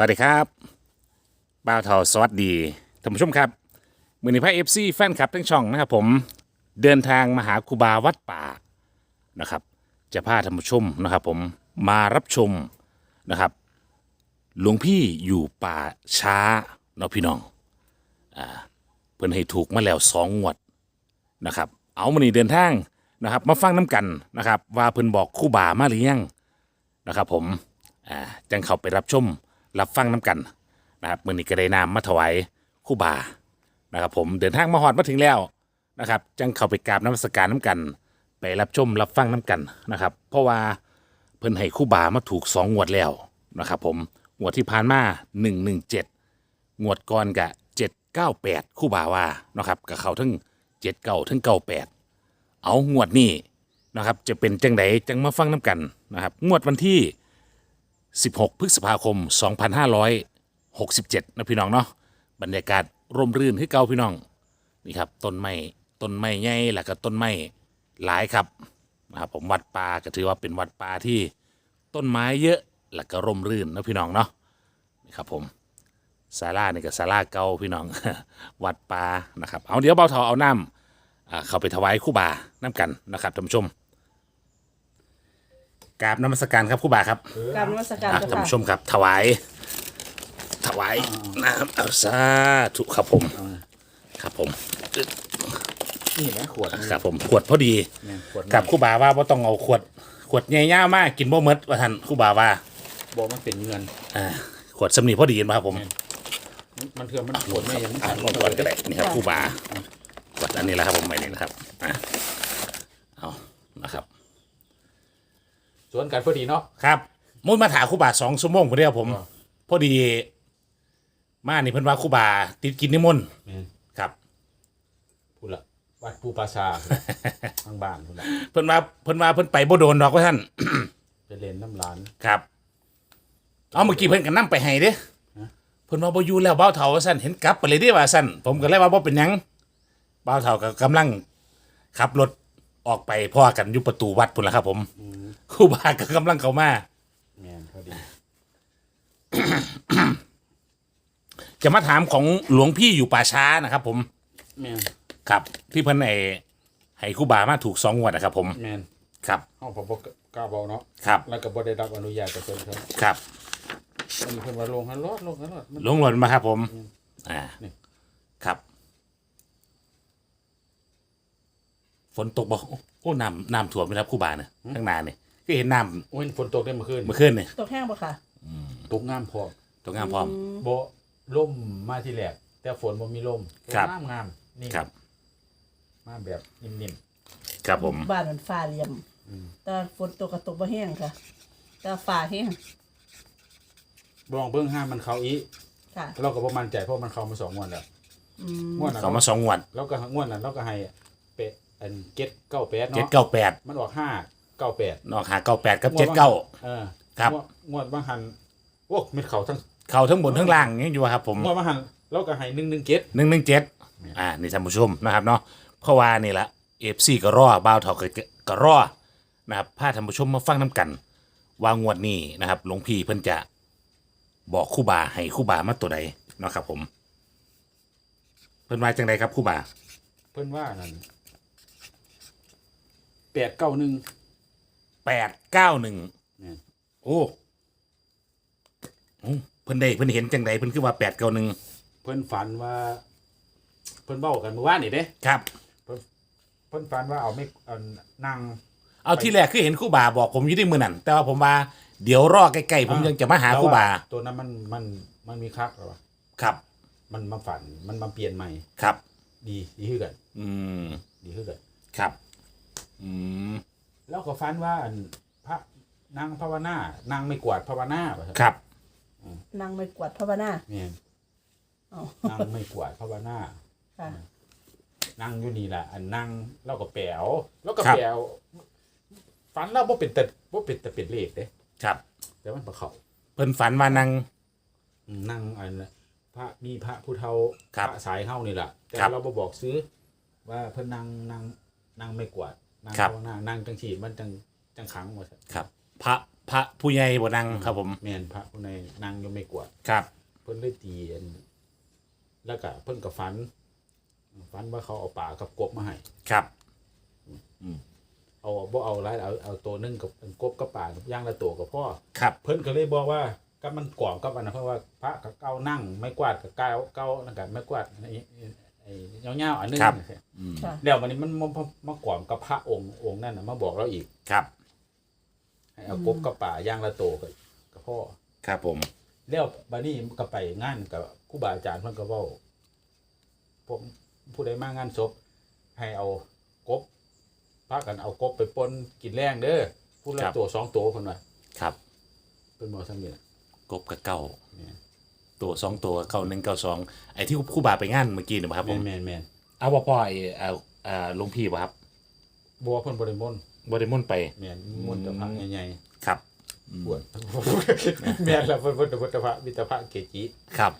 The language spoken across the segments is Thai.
สวัสดีครับบ่าวเทาสวัสดีท่านผู้ชมครับมือนีพระเอฟซีแฟนคลับทั้งช่องนะครับผมเดินทางมาหาครูบาวัดป่านะครับ จะพาท่านผู้ชมนะครับ ผมมารับชมนะครับ หลวงพี่อยู่ป่าช้าเนาะพี่น้องอ่าเพิ่นให้ถูกมาแล้วสองงวดนะครับ เอามือนีเดินทางนะครับ มาฟังน้ำกันนะครับ ว่าเพิ่นบอกครู่บามาหรือยังนะครับ ผมอ่าจังเข้าไปรับชม รับฟังน้ำกันนะครับมือนี้ก็ได้นำมาถวายคู่บานะครับผมเดินทางมาหอดมาถึงแล้วนะครับจังเข้าไปกราบน้ำสการน้ำกัน ไปรับชมรับฟังน้ำกันนะครับ เพราะว่าเพิ่นให้คู่บามาถูกสองงวดแล้วนะครับผมงวดที่ผ่านมาหนึ่งหนึ่งเจ็ดงวดก่อนกะเจ็ดเก้าแปดคู่บาว่านะครับกับเขาทั้งเจ็ดเก้าทั้งเก้าแปดเอางวดนี้นะครับจะเป็นจังไดจังมาฟังน้ำกันนะครับงวดวันที่ 16 พฤษภาคม 2567 นะพี่น้องเนาะบรรยากาศร่มรื่นคือเก่าพี่น้องนี่ครับต้นไม้ต้นไม้ใหญ่แล้วก็ต้นไม้หลายครับนะครับผมวัดป่าก็ถือว่าเป็นวัดป่าที่ต้นไม้เยอะแล้วก็ร่มรื่นนะพี่น้องเนาะนี่ครับผมศาลาเนี่ก็ศาลาเก่าพี่น้อง วัดป่านะครับเอาเดี๋ยวเบาเทาเอาน้ำเข้าไปถวายคู่บาน้ำกันนะครับท่านผู้ชม กราบนมัสการครับครู่บาครับกรารนมัสการอะเจ้าท่านค่ะผู้ชมครับ ถวาย ถวายน้ำเอาสาธุครับผม ครับผมนี่นะขวดครับผมขวดพอดีเนี่ยขวดกับครู่บาว่าว่าต้องเอาขวด ขวดใหญ่ๆมากกินบ่หมดว่าท่านครู่บาว่าบอกมันเป็นเงิน อ่าขวดสำนีพอดีนะครับผม มันมันเถื่อมันขวดไม่ยังอ่าลงก่อนก็ได้นี่ครับครู่บาขวดอันนี้แหละครับผมไม่นี่นะครับอะเอานะครับส วนกันพอดีเนาะ ครับมุ้ยมาถามครู่บาสองชั่วโมงพอดีครับผมอ่าพอดี มานี่เพิ่นว่าครู่บาติดกินนิมนต์แม่นครับ พูดละวัดภูปราชาทางบ้านพูดละเพิ่นว่าเพิ่นว่าเพิ่นไปบ่โดนดอกว่าท่าน ไปเล่นน้ำร้าน ครับ เอาเมื่อกี้เพิ่นก็นํไปให้เด้ฮะเพิ่นว่าบ่อยู่แล้วเบ้าเฒ่าว่าซั่นเห็นกลับไปเลยเด้ว่าซั่นผมก็เลยว่าบ่เป็นหยังเบ้าเฒ่าก็กำลังขับรถ ออกไปพ่อกันอยู่ประตูวัดพุ่นล่ะครับ ผมครูบาก็กำลังเข้ามา แม่นพอดีจะมาถามของหลวงพี่อยู่ป่าช้านะครับ ผม แม่นครับ ที่เพิ่นให้ให้ครูบามาถูกสองงวดนะครับ ผม แม่นครับ ห้องผมบอกกล้าบอกเนาะครับ แล้วก็บ่ได้รับอนุญาตจากเพิ่นครับครับมันเพิ่นว่าลงหันรอดลงหันรอดมันหลวงหล่นมาครับ ผมอืมอ่า นี่ ครับ ฝนตกบ่โอ้น้ำน้ำท่วมไหมครับครูบาเนี่ยข้างหน้าเนี่ยก็เห็นน้ำโอ้ยฝนตกได้เมื่อคืนเมื่อคืนเนี่ยตกแห้งปะค่ะตกงามพอตกงามพร้อม บ่ล่มมาที่แรกแต่ฝนบ่มีลมครับ งามงามนี่ครับ มาแบบนิ่มครับผม บ้านมันฟ้าเหลี่ยม แต่ฝนตกก็ตกบ่แห้งค่ะ แต่ฟ้าแห้งๆลองเบิ่งห้ามมันเข้าอีค่ะ เราก็บ่มั่นใจเพราะมันเข้ามาสองงวดแล้วอืมงวดนั้นเขามาสองงวดเราก็งวดนั้นเราก็ให้เป็ด อันเก็ตเก้าแปดเจ็ดเนาะเก้าแปดมันออกห้าเก้าแปดนอกหาเก้าแปดกับเจ็ดเก้า เออครับ งวดงวดบางหันโอ้เม็ดเขาทั้งเขาทั้งบนทั้งล่างอย่างนี้อยู่ครับผม งวดบางหันเราก็ให้หนึ่งหนึ่งเก็ตหนึ่งหนึ่งเจ็ดอ่า นี่ท่านผู้ชมนะครับเนาะ เพราะว่านี่ละเอฟซีก็รอบ้าวเถาก็ก็รอนะครับพาท่านผู้ชมมาฟังน้ำกัน ว่างวดนี้นะครับหลวงพี่เพิ่นจะบอกคู่บาให้คู่บามาตัวใดเนาะครับผม เพิ่นว่าจังใดครับคู่บา เพิ่นว่านั่นแปดเก้าหนึ่งแปดเก้าหนึ่งเนี่ยโอ้โอ้เพิ่นได้เพิ่นเห็นจังใดเพิ่นคือว่าแปดเก้าหนึ่งเพิ่นฝันว่า เพิ่นเบ้ากันเมื่อวานนี่เด้ครับ เพิ่นฝันว่าเอาไม่เอานั่งเอาที่แรกคือเห็นคู่บาบอกผมอยู่ที่มือนั่นแต่ว่าผมว่าเดี๋ยวรอใกล้ๆผมยังจะมาหาคู่บาแล้วว่ตัวนั้นมันมันมันมีคักหรอวะครับ มันมาฝันมันมาเปลี่ยนใหม่ครับ ดีดีขึ้นกัน อืม ดีขึ้นกันครับ อืมแล้วก็ฝันว่าอันพระนางภาวนานางไม่กวาดภาวนาว่าซั่นครับ นางไม่กวาดพระบานาแม่นเอานางไม่กวาดภาวนา ค่ะ นั่งอยู่นี่แหละอันนั่งเราก็แปลวแล้วก็ครับ แปลวฝันเราบ่เป็นแต่บ่เป็นแต่เป็นเลขเด้ครับ แต่มันบ่เข้าเพิ่นฝันว่านังอืมนั่งอันน่ะพระมีพระผู้เฒ่าครับพระสายเฮานี่แหละแต่ครับ เราบ่บอกซื้อ ว่าเพิ่นนั่งนั่งนั่งไม่กวาด นั่งครับ ภาวนานั่งจังซี่มันจังจังขังว่าซั่นครับ พระพระผู้ใหญ่บ่นั่งครับผมแม่นพระผู้ในนางยังไม่กวาดครับ เพิ่นเลยตีอันแล้วก็เพิ่นก็ฝันฝันว่าเขาเอาป่ากับกบมาให้ครับ เอาบ่เอาหลายเอาเอาตัวหนึงกับกบกับป่าย่างละตัวกับพ่อ ครับ เพิ่นก็เลยบอกว่ากับมันกล่อมกับอันนั้นเพราะว่าพระกับเก้านั่ง ไม่กวาดกับเก้าเก้านั่นก็ไม่กวาดไอ้ไอ้ เงาๆอันนึงค่ะ แล้ววันนี้มันมามามากล่อมกับพระองค์องค์นั่นน่ะมาบอกเราอีกครับ ให้เอากบกับป่าย่างละตัวกับกับพ่อครับผม แล้วบัดนี้ก็ไปงานกับครูบาอาจารย์เพิ่นก็เว้าผมผู้ใดมางานศพให้เอากบพากันเอากบไปปนกินแรงเด้อผู้ละตัวสองตัวเพิ่นว่าครับเพิ่นบอกซั่นนี่ล่ะกบกับเก้าแม่น ตัวสองตัวเก้าหนึ่งเก้าสองไอ้ที่ครู่บาไปงานเมื่อกี้นะครับผมแม่นแม่นเอาว่าพ่อไอ้เอาอ่าหลวงพี่ป่ะครับๆบ่ว่าเพิ่นบ่ได้มนต์บริมนต์ไปแม่นมนต์แต่พระใหญ่ครับ ๆบวชแม่นแล้วเพิ่นเพิ่นเพิ่นแต่พระมีแต่พระเกจิครับ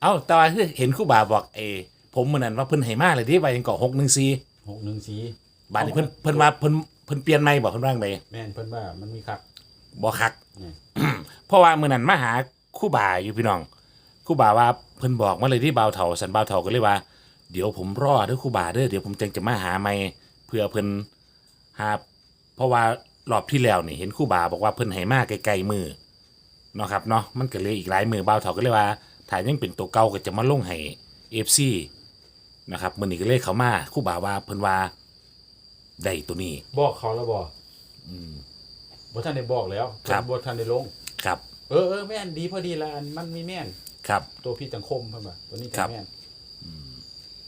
เอาแต่ว่าคือเห็นครู่บาบอกเออผมเหมือนนั้นว่าเพิ่นให้มาเลยที่ไปยังเกาะหกหนึ่งสี่614บาทนี้เพิ่นเพิ่นว่าเพิ่นเพิ่นเปลี่ยนใหม่บอกเพิ่นว่างไปแม่นเพิ่นว่ามันมีครับบ่คัก อืม เพราะว่ามื้อนั้นมาหา ครู่บาอยู่พี่น้องครู่บาว่าเพิ่นบอกมาเลยที่บ่าวเฒ่าสันบ่าวเฒ่าก็เลยว่า เดี๋ยวผมรอเด้อครู่บาเด้อเดี๋ยวผมจังจะมาหาใหม่เพื่อเพิ่นหาเพราะว่ารอบที่แล้วนี่เห็นครู่บาบอกว่าเพิ่นให้มาไกลๆมือเนาะครับเนาะมันก็เลยอีกหลายมือบ่าวเฒ่าก็เลยว่าถ้ายังเป็นตัวเก่าก็จะมาลงให้ FC นะครับมื้อนี้ก็เลยเข้ามาครู่บาว่าเพิ่นว่าได้ตัวนี้บอกเขาแล้วบ่บ่ทันได้บอกแล้วครับบ่ทันได้ลงครับ เออเออแม่นดีพอดีละอันมันมีแม่น ครับ ตัวพี่จังคมเพิ่นว่าตัวนี้ครัจับงแม่น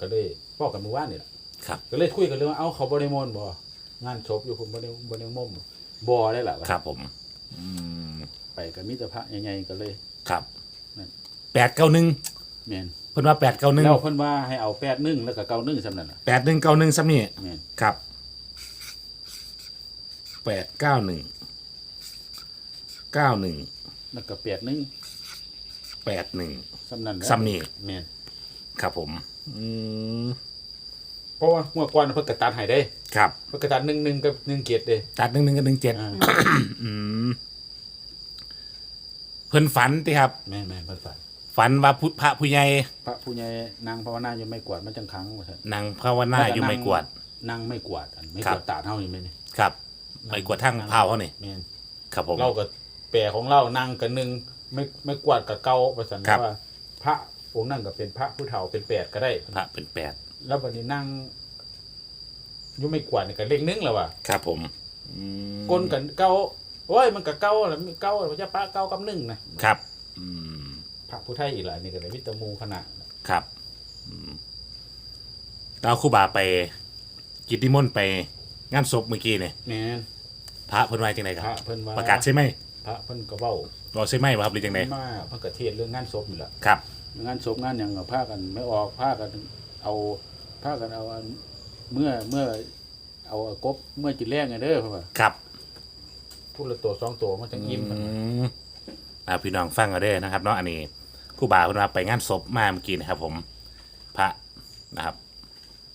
ก็เลยบอกกันเมื่อวานนี่ล่ะครับ ก็เลยคุยกันเรื่องว่าเอ้าเขาบ่ได้มนต์บ่งานศพอยู่ผมบ่ได้บ่ได้มนต์บ่ได้ล่ะครับ ผม อืมไปกับมิตรพระใหญ่ๆก็เลย ครับนั่นแปดเก้าหนึ่งแม่นเพิ่นว่าแปดเก้าหนึ่งแล้วเพิ่นว่าให้เอา81แล้วก็91ซั่นนั่นล่ะแปดหนึ่งเก้าหนึ่งซ้ำนี่แม่นครับแปดเก้าหนึ่งเก้าหนึ่ง แล้วก็81แปดหนึ่งซั่นนั่นแหละซ้ำนี่ แม่นครับผม อืมเพราะว่าเมื่อก่อนเพิ่นก็ตัดให้ได้ครับ เพิ่นก็ตัด11กับ1เกียรติเด้ตัดหนึ่งหนึ่งกับหนึ่งเจ็ดอ่าอืมเพิ่นฝันติครับ แม่นแม่นเพิ่นฝันฝันว่าพุพระผู้ใหญ่พระผู้ใหญ่นางภาวนาอยู่ไม่กวาดมันจังขังว่าซั่นนางภาวนาอยู่ไม่กวาดนั่งไม่กวาดอันไม่ครักบวาดตาดเท่านี้ไหมนี่ครับ ไม่กวาดทั้งเผาเขานี่แม่นครับผมเราก็ แปลของเรานั่งกันหนึ่งไม่ไม่กวาดกับเก่าประสันครับ ว่า พระองค์นั่งก็เป็นพระผู้เฒ่าเป็นแปดก็ได้ พระเป็นแปดแล้ววันนี้นั่งอยุ่ไม่กวาดนี่ก็เลขหนึงแล้วว่ะครับผมอืมกลกันเก่าโอ้ยมันก็เก่าแล้วมีเก่ามันจะพระเก่ากับหนึ่งนะครับ อืมพระผู้ไทยอีกหลายนี่ก็เลยวิตามูขนาดครับอืมแล้วครูบาไป กิตติมนต์ไปงานศพเมื่อกี้เนี่ยแม่นพระเพิ่นว่าจังไดคพรับ ระเพิ่นว่าประกาศใช่ไหม พระเพิ่นก็เว้าบอกใช่ไหมบ่ครับหรือจังไดมาเพิ่นก็เทศน์เรื่องงานศพนี่แหละครับ งานศพงานหยังก็พากันไม่ออกพากันเอาพากันเอาอันเมื่อเมื่อเอากบเมื่อจิตแรงไงเด้อเพิ่นว่าครับพูดละตัวสองตัวมันจะยิ้มอืมอ่าพี่น้องฟังเอาเด้อนะครับเนาะอันนี้ครูบาเพิ่นว่าไปงานศพมาเมื่อกี้นะครับ ผมพระนะครับ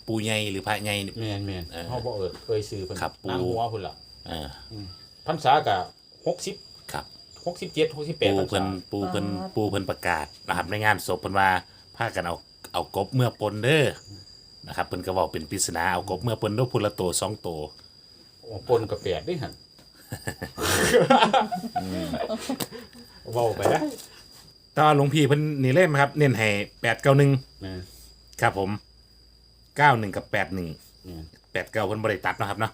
ปูใหญ่หรือพระใหญ่ แมนแมนเออเขาบอกเอิดเอ่ยซื้อเพิ่นครับปูนางหัวพุ่นละเออพรรษากะหกสิบครับ หกสิบเจ็ดหกสิบแปดปูพรรเพิ่ษานปูเพิ่นปูเพิ่นประกาศนะครับในงานศพเพิ่นว่าพากันเอาเอากบเมื่อปนเด้อนะครับเพิ่นก็บอกเป็นปริศนาเอากบเมื่อปนเด้อพุ่นละตัวสองตัวโอ้ปนกับแปดด้วยหันเว้าไปได้ตอนหลวงพี่เพิ่นนี่เล่นครับ เน้นให้แปดเก้าหนึ่งแม่นครับผมเก้าหนึ่งกับแปดหนึ่งแม่นแปดเก้าเพิ่นบริตัดเนาะครับเนาะ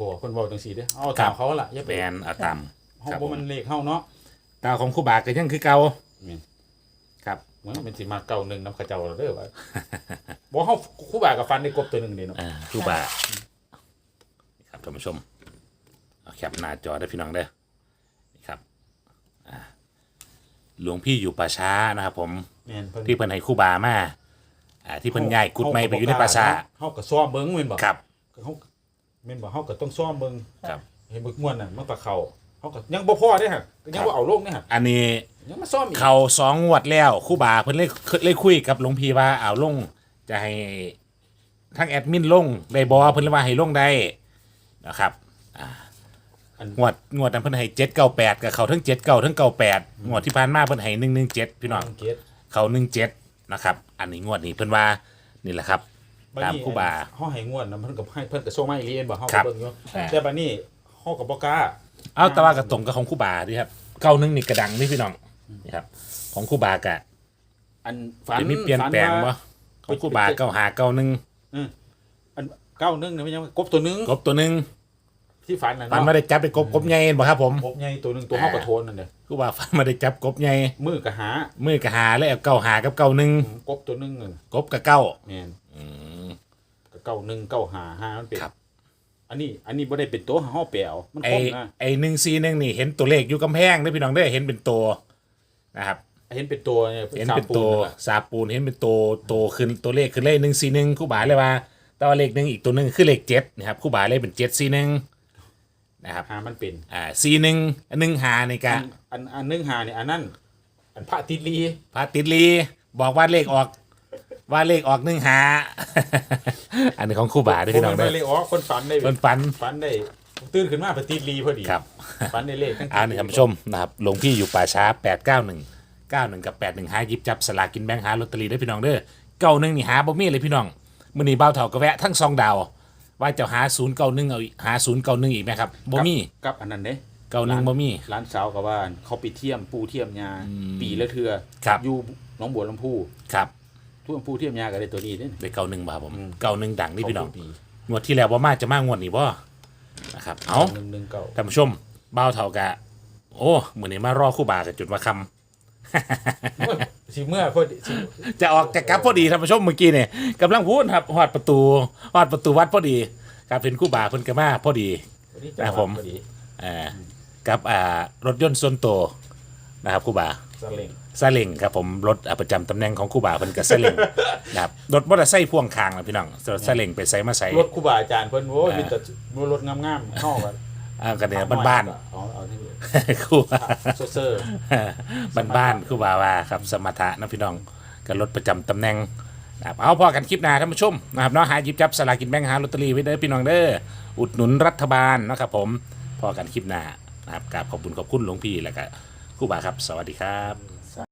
บอกคนบอกจังสีเด้อเอาครัตาบมเขาล่ะอย่าแปไปนเอาตาม เฮาครับบ่มันเลขเฮาเนาะตาของครูบาก็ยังคือเก่าแม่นครับเหมือนมันสิมาเก่าหนึ่งนำเขาเจ้าเด้อว่า บ่เฮาครู่บากับฟันได้กบตัวหนึงนี่เนาะ อ่าครูบานี่ครับท่านผู้ชมเอาแคปหน้าจอได้อพี่น้องเด้อนี่ครับอ่าหลวงพี่อยู่ป่าช้านะครับผม แม่นเพิ่นที่เพิ่นให้ครูบามาอ่าที่เพิ่นย้ายกุดไม้ไปอยู่ในป่าช้าเฮาก็ซ้อมเบิ่งแม่นบ่ครับก็เขาแม่นบ่เฮาก็ต้องซ้อมเบิ่งครับ เห็นบึกม่วนน่ะมันปลาเขา เฮาก็ยังบ่พอเด้ฮะก็ยังบ่เอาลงเด้ฮะอันนี้ยังมาซ้อมอีกเขาสองงวดแล้วครู่บาเพิ่นเลยเลยคุยกับหลวงพี่ว่าเอาลงจะให้ทั้งแอดมินลงได้บอเพิ่นเลยว่าให้ลงได้นะครับอ่าอันงวดงวดนั้นเพิ่นให้เจ็ดเก้าแปดกับเขาทั้งเจ็ดเก้าทั้งเก้าแปดงวดที่ผ่านมาเพิ่นให้หนึ่งหนึ่งเจ็ดพี่น้องเจ็ดเขาหนึ่งเจ็ดนะครับ อันนี้งวดนี้เพิ่นว่านี่แหละครับบัดตามนี้ครูบาเฮาให้งวดนะมันก็ให้เพิ่นก็ส่งมาอีหลีเห็นบ่เฮาครัก็บเบิ่งอยู่อ่า แต่บัดนี้เฮาก็บ่กล้า เอาแต่ว่ากับตรงกับของครู่บาดิครับเก้าหนึ่งนี่กระดังนี่พี่น้องนี่ครับ ของครู่บากะอันฝันเดี๋ยวนี้เปลี่ยนแปลงฝับ่ว่าของครู่บาเก้าหาเก้าหนึ่งอันเก้าหนึงเนี่ยมันยังกบตัวหนึงกบตัวหนึ่งที่ฝันน่ะฟันเนาะมาได้จับไปกบกบใหญ่บ่ครับผมกบใหญ่ตัวหนึงตัวเฮาก็โทนนั่นเด้อครู่บาฟันมาได้จับกบใหญ่มือก็หามือกะหาแล้วเอาเก้าหากับเก้าหนึ่งกบตัวหนึงนั่นกบกับเก้า แม่นอืม ก็เก้าหนึ่งเก้าหาหามันเป็นครับ อันนี้อันนี้บ่ได้เป็นตัวเฮาแปลเอามันไอคงนะไอหนึ่งซีหนึ่งนี่เห็นตัวเลขอยู่กำแพงเด้อพี่น้องเด้อเห็นเป็นตัวนะครับ เห็นเป็นตัวเนี่ยเห็นเป็นสามปูตัวนั่นล่ะสาปูนเห็นเป็นตัวโตขึ้นตัวเลขขึ้นเลขหนึ่งสี่หนึ่งคู่บาเลยว่าแต่ว่าเลขหนึ่งอีกตัวหนึ่งคือเลขเจ็ดนะครับคู่บาเลยเป็นเจ็ดสี่หนึ่งนะครับหามันเป็น อ่าสี่หนึ่งหนึ่งหาในกะอันอันอันหนึ่งหาเนี่ยอันนั้น อันพระติดลีพระติดลีบอกว่าเลขออก ว่าเลขออกหนึ่งหา อันนี้ของคู่บาด้วยพี่น้องได้เด้อ เลยอ๋อคนฝันได้เพิ่นฝัน ฝันได้ตื่นขึ้นมาพระติดลีพอดีครับ ฝันได้เลขทั้งอ่านี่ท่านผู้ชมนะครับหลวงพี่อยู่ป่าช้าแปดเก้าหนึ่งเก้าหนึ่งกับแปดหนึ่งหาหยิบจับสลากกินแบงค์หาลอตเตอรี่ได้พี่น้องเด้อเก้าหนึ่งนี่หาบ่มีเลยพี่น้องมื้อนี้เบ้าเถากระแวะทั้งซองดาว ว่าจะหาศูนย์เก้าหนึ่งเอาอีกหาศูนย์เก้าหนึ่งอีกไหมครับบ่มีกับอันนั้นเด้เก้าหนึ่งบ่มี ร้านสาวกับว่าเขาไปเที่ยมปูเที่ยมยาปีละเทือครับ อยู่หน้องบัวลำพูครับ ทุ่งปูเที่ยมยาก็ได้ตัวนี้เด้ได้เก้าหนึ่งบ่ครับผมอืม เก้าหนึ่งดังนี่พี่น้องปีงวดที่แล้วบ่มาจะมางวดนี้บ่นะครับเอา หนึ่งหนึ่งเก้าท่านผู้ชมเบ้าเถากะ โอ้มื้อนี้มารอคู่บากับจุดว่าคำโอ้ยสิเมื่อพอดีสิจะออกจะกลับพอดีท่านผู้ชมเมื่อกี้เนี่ยกำลังพูดครับหอดประตูหอดประตูวัดพอดีครับเป็นคู่บ่าเพิ่นกมาพอดี วันนี้ครับผม พอดีอ่ากับอ่ารถยนต์ส่วนตัวนะครับคู่บ่า สเล็งซาเล้งครับผมรถอ่าประจำตำแหน่งของคู่บ่าเพิ่นกับซาเล้ง นะครับรถมอเตอร์ไซค์พ่วงข้างนะพี่น้องรถซาเล้งไปใส่มาใส่รถครูบาอาจารย์เพิ่นโอ้ยมีแต่รถงามๆเข้ากันอ่ากันเนี่ยบ้านเอาเอาที่ๆคู่บ่าเซอร์บ้านๆคู่บ่าว่าครับสมรรถะนะพี่น้องกับรถประจำตำแหน่งนะครับเอาพอกันคลิปหน้าท่านผู้ชมนะครับเนาะหาหยิบจับสลากกินแบ่งหาลอตเตอรี่ไว้เด้อพี่น้องเด้ออุดหนุนรัฐบาลนะครับผมพอกันคลิปหน้านะครับกราบขอบคุณขอบคุณหลวงพี่แล้วก็ ครู่บาครับ สวัสดีครับ